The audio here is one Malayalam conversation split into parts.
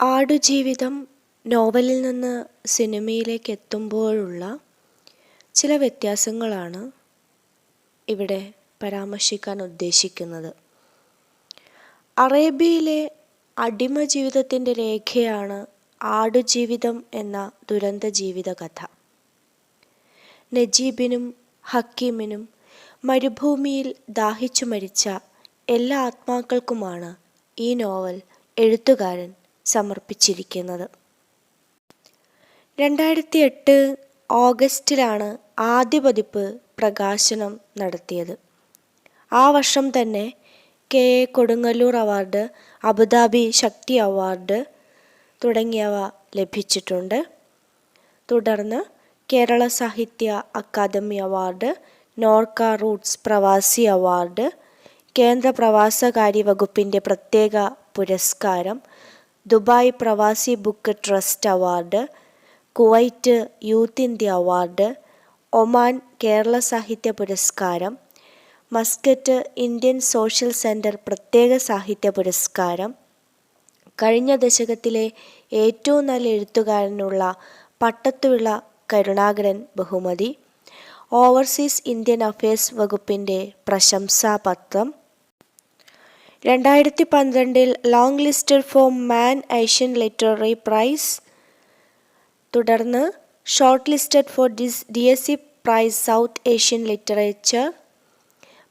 ആടുജീവിതം നോവലിൽ നിന്ന് സിനിമയിലേക്ക് എത്തുമ്പോഴുള്ള ചില വ്യത്യാസങ്ങളാണ് ഇവിടെ പരാമർശിക്കാൻ ഉദ്ദേശിക്കുന്നത്. അറേബ്യയിലെ അടിമ ജീവിതത്തിന്റെ രേഖയാണ് ആടുജീവിതം എന്ന ദുരന്ത ജീവിത കഥ നജീബിനും ഹക്കീമിനും മരുഭൂമിയിൽ ദാഹിച്ചു മരിച്ച എല്ലാ ആത്മാക്കൾക്കുമാണ് ഈ നോവൽ എഴുത്തുകാരൻ സമർപ്പിച്ചിരിക്കുന്നത്. രണ്ടായിരത്തി എട്ട് ഓഗസ്റ്റിലാണ് ആദ്യ പതിപ്പ് പ്രകാശനം നടത്തിയത്. ആ വർഷം തന്നെ K A Kodungallur award Abu Dhabi Sakthi award തുടങ്ങിയവ ലഭിച്ചിട്ടുണ്ട്. തുടർന്ന് Kerala Sahitya academy award Norka roots പ്രവാസി അവാർഡ് കേന്ദ്ര പ്രവാസകാര്യ വകുപ്പിന്റെ പ്രത്യേക പുരസ്കാരം ദുബായ് പ്രവാസി book trust award Kuwait youth India award Oman Kerala Sahitya പുരസ്കാരം മസ്കറ്റ് ഇന്ത്യൻ സോഷ്യൽ സെന്റർ പ്രത്യേക സാഹിത്യ പുരസ്കാരം. കഴിഞ്ഞ ദശകത്തിലെ ഏറ്റവും നല്ല എഴുത്തുകാരനുള്ള പട്ടത്തുവിള കരുണാകരൻ ബഹുമതി ഓവർസീസ് ഇന്ത്യൻ അഫയേഴ്സ് വകുപ്പിന്റെ പ്രശംസാപത്രം രണ്ടായിരത്തി പന്ത്രണ്ടിൽ long listed for Man Asian literary prize തുടർന്ന് short listed for the D S C prize South Asian literature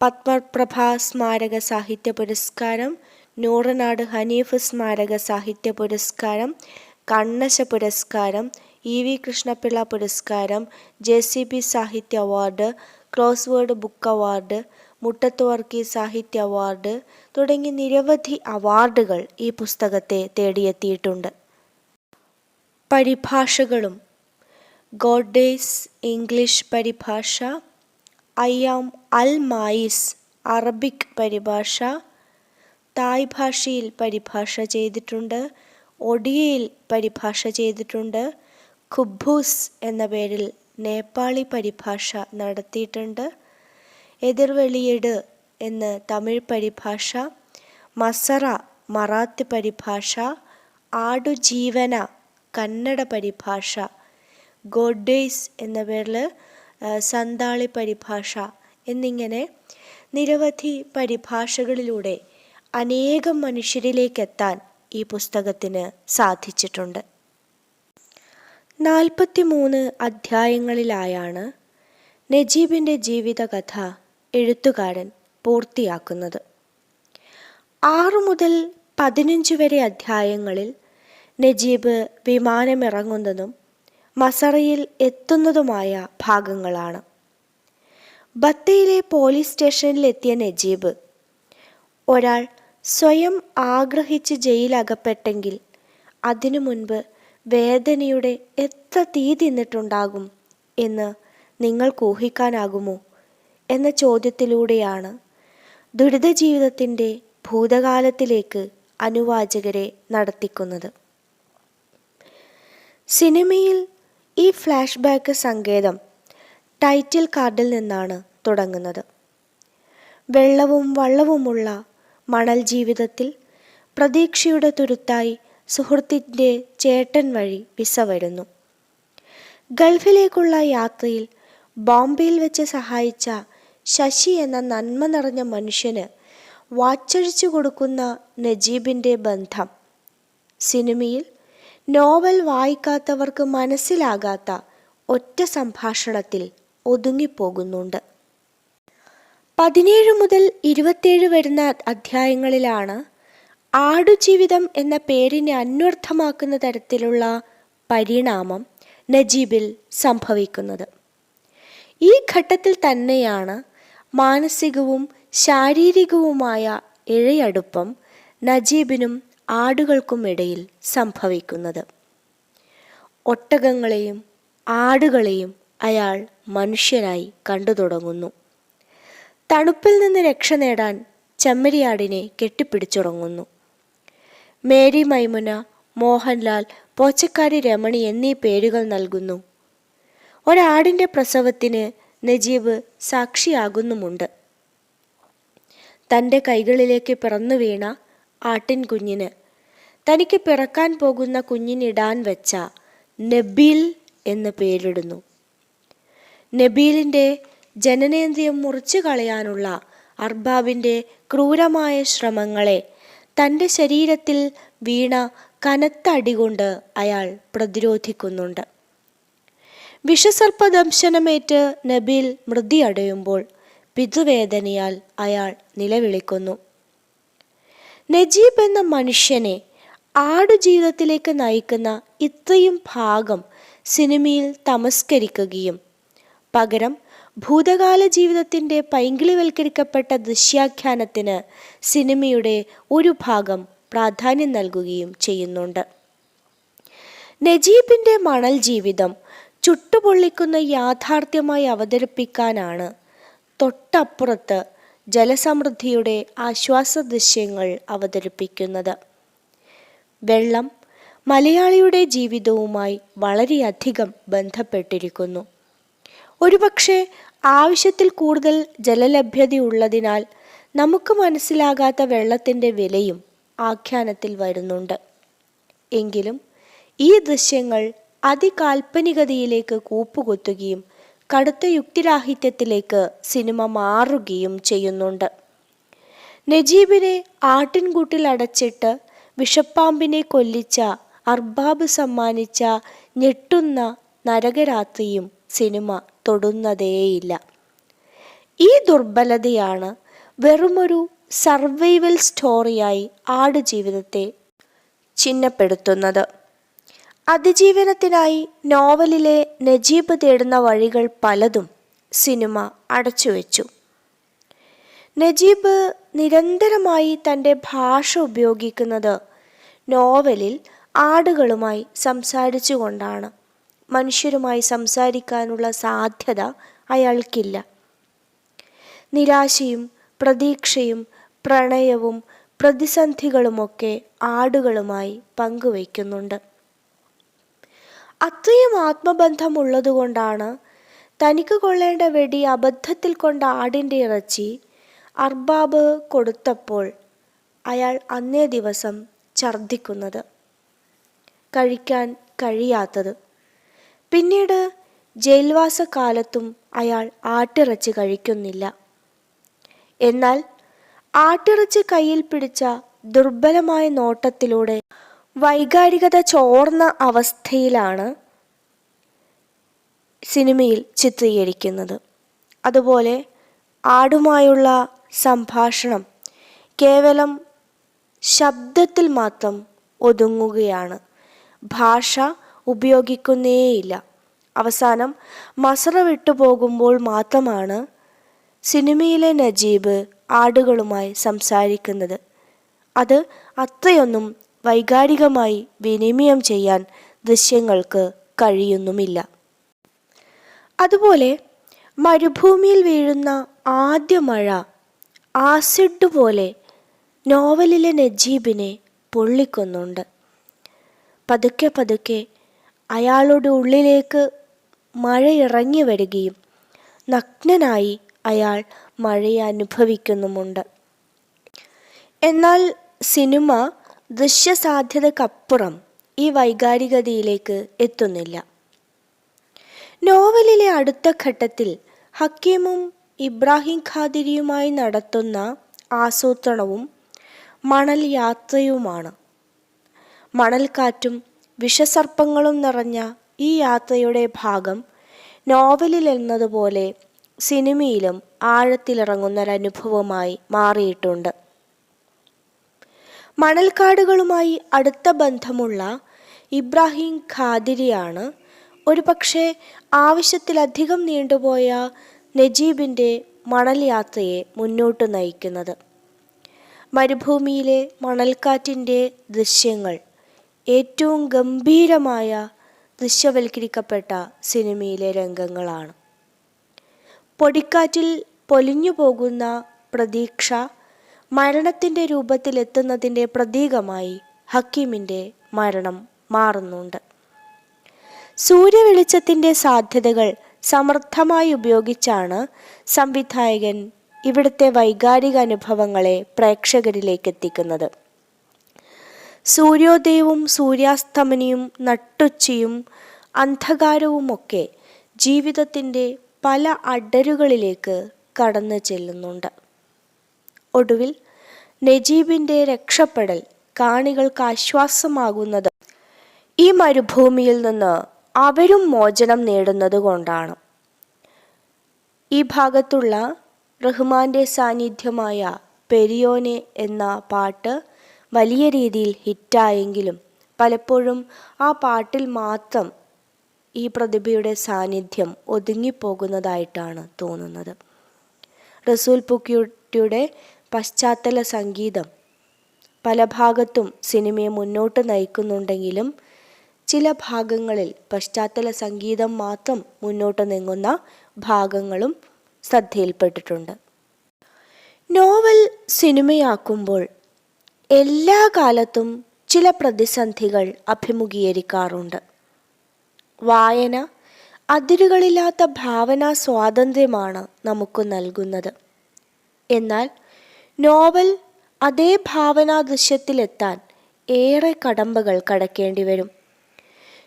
Padmaprabha സ്മാരക സാഹിത്യ പുരസ്കാരം. നൂറനാട് ഹനീഫ് സ്മാരക സാഹിത്യ പുരസ്കാരം. കണ്ണശ പുരസ്കാരം. ഇ വി കൃഷ്ണപിള്ള പുരസ്കാരം. J C B Sahitya award. Crossword book award. Muttath Varghese Sahitya award തുടങ്ങി നിരവധി അവാർഡുകൾ ഈ പുസ്തകത്തെ തേടിയെത്തിയിട്ടുണ്ട്. പരിഭാഷകളും ഗോഡേസ് ഇംഗ്ലീഷ് പരിഭാഷ അയ്യാം അൽ മായിസ് അറബിക് പരിഭാഷ തായ് ഭാഷയിൽ പരിഭാഷ ചെയ്തിട്ടുണ്ട് ഒഡിയയിൽ പരിഭാഷ ചെയ്തിട്ടുണ്ട് ഖുബൂസ് എന്ന പേരിൽ നേപ്പാളി പരിഭാഷ നടത്തിയിട്ടുണ്ട്. എതിർവെളിയിട് എന്ന് തമിഴ് പരിഭാഷ മസറ മറാത്തി പരിഭാഷ ആടുജീവന കന്നഡ പരിഭാഷ ഗോഡേസ് എന്ന പേരിൽ സന്താളി പരിഭാഷ എന്നിങ്ങനെ നിരവധി പരിഭാഷകളിലൂടെ അനേകം മനുഷ്യരിലേക്കെത്താൻ ഈ പുസ്തകത്തിന് സാധിച്ചിട്ടുണ്ട്. നാൽപ്പത്തി മൂന്ന് അധ്യായങ്ങളിലായാണ് നജീബിന്റെ ജീവിതകഥ എഴുത്തുകാരൻ പൂർത്തിയാക്കുന്നത്. ആറു മുതൽ പതിനഞ്ച് വരെ അധ്യായങ്ങളിൽ നജീബ് വിമാനമിറങ്ങുന്നതും മസറയിൽ എത്തുന്നതുമായ ഭാഗങ്ങളാണ്. ബത്തയിലെ പോലീസ് സ്റ്റേഷനിലെത്തിയ നജീബ് ഒരാൾ സ്വയം ആഗ്രഹിച്ച് ജയിലകപ്പെട്ടെങ്കിൽ അതിനു മുൻപ് വേദനയുടെ എത്ര തീ തിന്നിട്ടുണ്ടാകും എന്ന് നിങ്ങൾക്ക് ഊഹിക്കാനാകുമോ? എന്ന ചോദ്യത്തിലൂടെയാണ് ദുരിത ജീവിതത്തിന്റെ ഭൂതകാലത്തിലേക്ക് അനുവാചകരെ നടത്തിക്കുന്നത്. സിനിമയിൽ ഈ ഫ്ലാഷ് ബാക്ക് സങ്കേതം ടൈറ്റിൽ കാർഡിൽ നിന്നാണ് തുടങ്ങുന്നത്. വെള്ളവും വള്ളവുമുള്ള മണൽ ജീവിതത്തിൽ പ്രതീക്ഷയുടെ തുരുത്തായി സുഹൃത്തിന്റെ ചേട്ടൻ വഴി വിസ വരുന്നു. ഗൾഫിലേക്കുള്ള യാത്രയിൽ ബോംബെയിൽ വെച്ച് സഹായിച്ച ശശി എന്ന നന്മ നിറഞ്ഞ മനുഷ്യന് വാച്ചഴിച്ചു കൊടുക്കുന്ന നജീബിന്റെ ബന്ധം. സിനിമയിൽ നോവൽ വായിക്കാത്തവർക്ക് മനസ്സിലാകാത്ത ഒറ്റ സംഭാഷണത്തിൽ ഒതുങ്ങിപ്പോകുന്നുണ്ട്. പതിനേഴ് മുതൽ ഇരുപത്തേഴ് വരുന്ന അധ്യായങ്ങളിലാണ് ആടുജീവിതം എന്ന പേരിനെ അന്വർത്ഥമാക്കുന്ന തരത്തിലുള്ള പരിണാമം നജീബിൽ സംഭവിക്കുന്നത്. ഈ ഘട്ടത്തിൽ തന്നെയാണ് മാനസികവും ശാരീരികവുമായ ഇഴയടുപ്പം നജീബിനും ആടുകൾക്കും ഇടയിൽ സംഭവിക്കുന്നത്. ഒട്ടകങ്ങളെയും ആടുകളെയും അയാൾ മനുഷ്യരായി കണ്ടു തുടങ്ങുന്നു. തണുപ്പിൽ നിന്ന് രക്ഷ നേടാൻ ചെമ്മരിയാടിനെ കെട്ടിപ്പിടിച്ചുറങ്ങുന്നു. മേരി മൈമുന മോഹൻലാൽ പോച്ചക്കാരി രമണി എന്നീ പേരുകൾ നൽകുന്നു. ഒരാടിന്റെ പ്രസവത്തിന് നജീബ് സാക്ഷിയാകുന്നുമുണ്ട്. തന്റെ കൈകളിലേക്ക് പിറന്നു വീണ ആട്ടിൻ കുഞ്ഞിന് തനിക്ക് പിറക്കാൻ പോകുന്ന കുഞ്ഞിനിടാൻ വെച്ച നബീൽ എന്ന് പേരിടുന്നു. നബീലിന്റെ ജനനേന്ദ്രിയം മുറിച്ചു കളയാനുള്ള അർബാബിന്റെ ക്രൂരമായ ശ്രമങ്ങളെ തന്റെ ശരീരത്തിൽ വീണ കനത്ത അടികൊണ്ട് അയാൾ പ്രതിരോധിക്കുന്നുണ്ട്. വിഷസർപ്പദംശനമേറ്റ് നബീൽ മൃതി അടയുമ്പോൾ പിതുവേദനയാൽ അയാൾ നിലവിളിക്കുന്നു. നജീബ് എന്ന മനുഷ്യനെ ആടുജീവിതത്തിലേക്ക് നയിക്കുന്ന ഇത്രയും ഭാഗം സിനിമയിൽ തമസ്കരിക്കുകയും പകരം ഭൂതകാല ജീവിതത്തിന്റെ പൈങ്കിളിവൽക്കരിക്കപ്പെട്ട ദൃശ്യാഖ്യാനത്തിന് സിനിമയുടെ ഒരു ഭാഗം പ്രാധാന്യം നൽകുകയും ചെയ്യുന്നുണ്ട്. നജീബിന്റെ മണൽ ജീവിതം ചുട്ടുപൊള്ളിക്കുന്ന യാഥാർത്ഥ്യമായി അവതരിപ്പിക്കാനാണ്. തൊട്ടപ്പുറത്ത് ജലസമൃദ്ധിയുടെ ആശ്വാസ ദൃശ്യങ്ങൾ അവതരിപ്പിക്കുന്നത്. വെള്ളം മലയാളിയുടെ ജീവിതവുമായി വളരെയധികം ബന്ധപ്പെട്ടിരിക്കുന്നു. ഒരുപക്ഷെ ആവശ്യത്തിൽ കൂടുതൽ ജലലഭ്യതയുള്ളതിനാൽ നമുക്ക് മനസ്സിലാകാത്ത വെള്ളത്തിന്റെ വിലയും ആഖ്യാനത്തിൽ വരുന്നുണ്ട്. എങ്കിലും ഈ ദൃശ്യങ്ങൾ അതികാൽപ്പനികതയിലേക്ക് കൂപ്പുകുത്തുകയും കടുത്ത യുക്തിരാഹിത്യത്തിലേക്ക് സിനിമ മാറുകയും ചെയ്യുന്നുണ്ട്. നജീബിനെ ആട്ടിൻകൂട്ടിൽ അടച്ചിട്ട് വിഷപ്പാമ്പിനെ കൊല്ലിച്ച അർബാബ് സമ്മാനിച്ച ഞെട്ടുന്ന നരകരാത്രിയും സിനിമ തൊടുന്നതേയില്ല. ഈ ദുർബലതയാണ് വെറുമൊരു സർവൈവൽ സ്റ്റോറിയായി ആടുജീവിതത്തെ ചിഹ്നപ്പെടുത്തുന്നത്. അതിജീവനത്തിനായി നോവലിലെ നജീബ് തേടുന്ന വഴികൾ പലതും സിനിമ അടച്ചുവെച്ചു നജീബ് നിരന്തരമായി തന്റെ ഭാഷ ഉപയോഗിക്കുന്നത് നോവലിൽ ആടുകളുമായി സംസാരിച്ചുകൊണ്ടാണ് മനുഷ്യരുമായി സംസാരിക്കാനുള്ള സാധ്യത അയാൾക്കില്ല. നിരാശയും പ്രതീക്ഷയും പ്രണയവും പ്രതിസന്ധികളുമൊക്കെ ആടുകളുമായി പങ്കുവയ്ക്കുന്നുണ്ട്. അത്രയും ആത്മബന്ധമുള്ളതുകൊണ്ടാണ് തനിക്ക് കൊള്ളേണ്ട വെടി അബദ്ധത്തിൽ കൊണ്ട ആടിന്റെ ഇറച്ചി അർബാബ് കൊടുത്തപ്പോൾ അയാൾ അന്നേ ദിവസം ഛർദ്ദിക്കുന്നത്. കഴിക്കാൻ കഴിയാത്തത്. പിന്നീട് ജയിൽവാസ കാലത്തും അയാൾ ആട്ടിറച്ചി കഴിക്കുന്നില്ല. എന്നാൽ ആട്ടിറച്ചി കയ്യിൽ പിടിച്ച ദുർബലമായ നോട്ടത്തിലൂടെ വൈകാരികത ചോർന്ന അവസ്ഥയിലാണ് സിനിമയിൽ ചിത്രീകരിക്കുന്നത്. അതുപോലെ ആടുമായുള്ള സംഭാഷണം കേവലം ശബ്ദത്തിൽ മാത്രം ഒതുങ്ങുകയാണ്. ഭാഷ ഉപയോഗിക്കുന്നേയില്ല. അവസാനം മസറ വിട്ടു പോകുമ്പോൾ മാത്രമാണ് സിനിമയിലെ നജീബ് ആടുകളുമായി സംസാരിക്കുന്നത്. അത് അത്രയൊന്നും വൈകാരികമായി വിനിമയം ചെയ്യാൻ ദൃശ്യങ്ങൾക്ക് കഴിയുന്നുമില്ല. അതുപോലെ മരുഭൂമിയിൽ വീഴുന്ന ആദ്യ മഴ ആസിഡ് പോലെ നോവലിലെ നജീബിനെ പൊള്ളിക്കുന്നുണ്ട്. പതുക്കെ പതുക്കെ അയാളുടെ ഉള്ളിലേക്ക് മഴ ഇറങ്ങി വരികയും നഗ്നനായി അയാൾ മഴയെ അനുഭവിക്കുന്നുമുണ്ട്. എന്നാൽ സിനിമ ദൃശ്യസാധ്യതക്കപ്പുറം ഈ വൈകാരികതയിലേക്ക് എത്തുന്നില്ല. നോവലിലെ അടുത്ത ഘട്ടത്തിൽ ഹക്കീമും ഇബ്രാഹിം ഖാദിരിയുമായി നടത്തുന്ന ആസൂത്രണവും മണൽ യാത്രയുമാണ് മണൽക്കാറ്റും വിഷസർപ്പങ്ങളും നിറഞ്ഞ ഈ യാത്രയുടെ ഭാഗം നോവലിൽ എന്നതുപോലെ സിനിമയിലും ആഴത്തിലിറങ്ങുന്നൊരനുഭവമായി മാറിയിട്ടുണ്ട്. മണൽക്കാടുകളുമായി അടുത്ത ബന്ധമുള്ള ഇബ്രാഹിം ഖാദിരിയാണ്. ഒരുപക്ഷെ ആവശ്യത്തിലധികം നീണ്ടുപോയ നജീബിന്റെ മണൽ യാത്രയെ മുന്നോട്ട് നയിക്കുന്നത്. മരുഭൂമിയിലെ മണൽക്കാറ്റിന്റെ ദൃശ്യങ്ങൾ ഏറ്റവും ഗംഭീരമായ ദൃശ്യവൽക്കരിക്കപ്പെട്ട സിനിമയിലെ രംഗങ്ങളാണ്. പൊടിക്കാറ്റിൽ പൊലിഞ്ഞു പോകുന്ന പ്രതീക്ഷ മരണത്തിന്റെ രൂപത്തിലെത്തുന്നതിന്റെ പ്രതീകമായി ഹക്കീമിന്റെ മരണം മാറുന്നുണ്ട്. സൂര്യവെളിച്ചത്തിന്റെ സാധ്യതകൾ സമർത്ഥമായി ഉപയോഗിച്ചാണ് സംവിധായകൻ ഇവിടുത്തെ വൈകാരിക അനുഭവങ്ങളെ പ്രേക്ഷകരിലേക്ക് എത്തിക്കുന്നത് സൂര്യോദയവും സൂര്യാസ്തമനിയും നട്ടുച്ചയും അന്ധകാരവുമൊക്കെ ജീവിതത്തിന്റെ പല അടരുകളിലേക്ക് കടന്നു ചെല്ലുന്നുണ്ട് ഒടുവിൽ നജീബിന്റെ രക്ഷപ്പെടൽ കാണികൾക്ക് ആശ്വാസമാകുന്നത് ഈ മരുഭൂമിയിൽ നിന്ന് അവരും മോചനം നേടുന്നത് കൊണ്ടാണ്. ഈ ഭാഗത്തുള്ള റഹ്മാന്റെ സാന്നിധ്യമായ പെരിയോനെ എന്ന പാട്ട് വലിയ രീതിയിൽ ഹിറ്റായെങ്കിലും പലപ്പോഴും ആ പാട്ടിൽ മാത്രം ഈ പ്രതിഭയുടെ സാന്നിധ്യം ഒതുങ്ങിപ്പോകുന്നതായിട്ടാണ് തോന്നുന്നത്. റസൂൽ പുക്കിയുടെ പശ്ചാത്തല സംഗീതം. പല ഭാഗത്തും സിനിമയെ മുന്നോട്ട് നയിക്കുന്നുണ്ടെങ്കിലും ചില ഭാഗങ്ങളിൽ പശ്ചാത്തല സംഗീതം മാത്രം മുന്നോട്ട് നീങ്ങുന്ന ഭാഗങ്ങളും ശ്രദ്ധയിൽപ്പെട്ടിട്ടുണ്ട്. നോവൽ സിനിമയാക്കുമ്പോൾ എല്ലാ കാലത്തും ചില പ്രതിസന്ധികൾ അഭിമുഖീകരിക്കാറുണ്ട്. വായന അതിരുകളില്ലാത്ത ഭാവനാ സ്വാതന്ത്ര്യമാണ് നമുക്ക് നൽകുന്നത്. എന്നാൽ നോവൽ അതേ ഭാവനാ ദൃശ്യത്തിലെത്താൻ ഏറെ കടമ്പകൾ കടക്കേണ്ടി വരും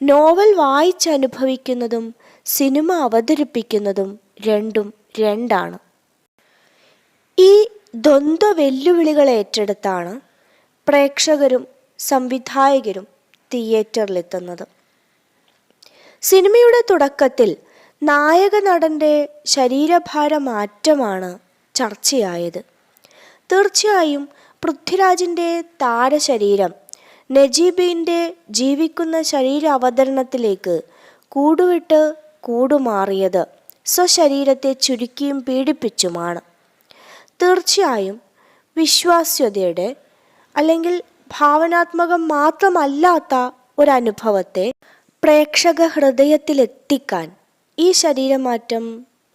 നോവൽ വായിച്ചനുഭവിക്കുന്നതും സിനിമ അവതരിപ്പിക്കുന്നതും രണ്ടും രണ്ടാണ്. ഈ ദ്വന്ദ്വ വെല്ലുവിളികൾ ഏറ്റെടുത്താണ് പ്രേക്ഷകരും സംവിധായകരും തിയേറ്ററിലെത്തുന്നത്. സിനിമയുടെ തുടക്കത്തിൽ നായക നടന്റെ ശരീരഭാര മാറ്റമാണ് ചർച്ചയായത്. തീർച്ചയായും പൃഥ്വിരാജിന്റെ താരശരീരം നജീബിന്റെ ജീവിക്കുന്ന ശരീര അവതരണത്തിലേക്ക് കൂടുവിട്ട് കൂടുമാറിയത് സ്വശരീരത്തെ ചുരുക്കിയും പീഡിപ്പിച്ചുമാണ്. തീർച്ചയായും വിശ്വാസ്യതയുടെ അല്ലെങ്കിൽ ഭാവനാത്മകം മാത്രമല്ലാത്ത ഒരനുഭവത്തെ പ്രേക്ഷക ഹൃദയത്തിലെത്തിക്കാൻ ഈ ശരീരമാറ്റം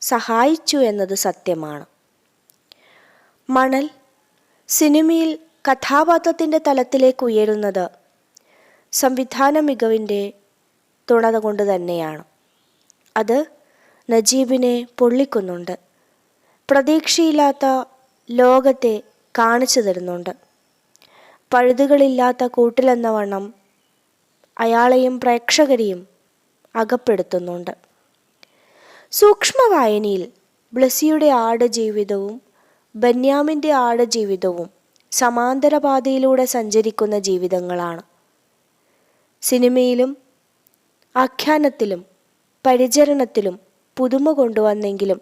സഹായിച്ചു എന്നത് സത്യമാണ്. മണൽ സിനിമയിൽ കഥാപാത്രത്തിന്റെ തലത്തിലേക്ക് ഉയരുന്നത് സംവിധാന മികവിന്റെ തുണത കൊണ്ട് തന്നെയാണ്. അത് നജീബിനെ പൊള്ളിക്കുന്നുണ്ട്. പ്രതീക്ഷയില്ലാത്ത ലോകത്തെ കാണിച്ചു തരുന്നുണ്ട്. പഴുതുകളില്ലാത്ത കൂട്ടിലെന്ന വണ്ണം അയാളെയും പ്രേക്ഷകരെയും അകപ്പെടുത്തുന്നുണ്ട്. സൂക്ഷ്മ വായനയിൽ ആട് ആടുജീവിതവും ബന്യാമിന്റെ ആടജീവിതവും സമാന്തരപാതയിലൂടെ സഞ്ചരിക്കുന്ന ജീവിതങ്ങളാണ്. സിനിമയിലും ആഖ്യാനത്തിലും പരിചരണത്തിലും പുതുമ കൊണ്ടുവന്നെങ്കിലും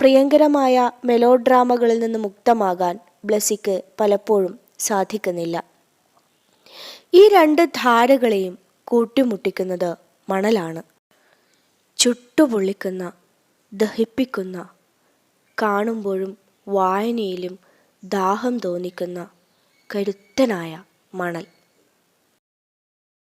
പ്രിയങ്കരമായ മെലോഡ്രാമകളിൽ നിന്ന് മുക്തമാകാൻ ബ്ലസിക്ക് പലപ്പോഴും സാധിക്കുന്നില്ല. ഈ രണ്ട് ധാരകളെയും കൂട്ടിമുട്ടിക്കുന്നത് മണലാണ്. ചുട്ടുപൊള്ളിക്കുന്ന ദഹിപ്പിക്കുന്ന കാണുമ്പോഴും വായനയിലും ദാഹം തോന്നിക്കുന്ന കരുത്തനായ മണൽ.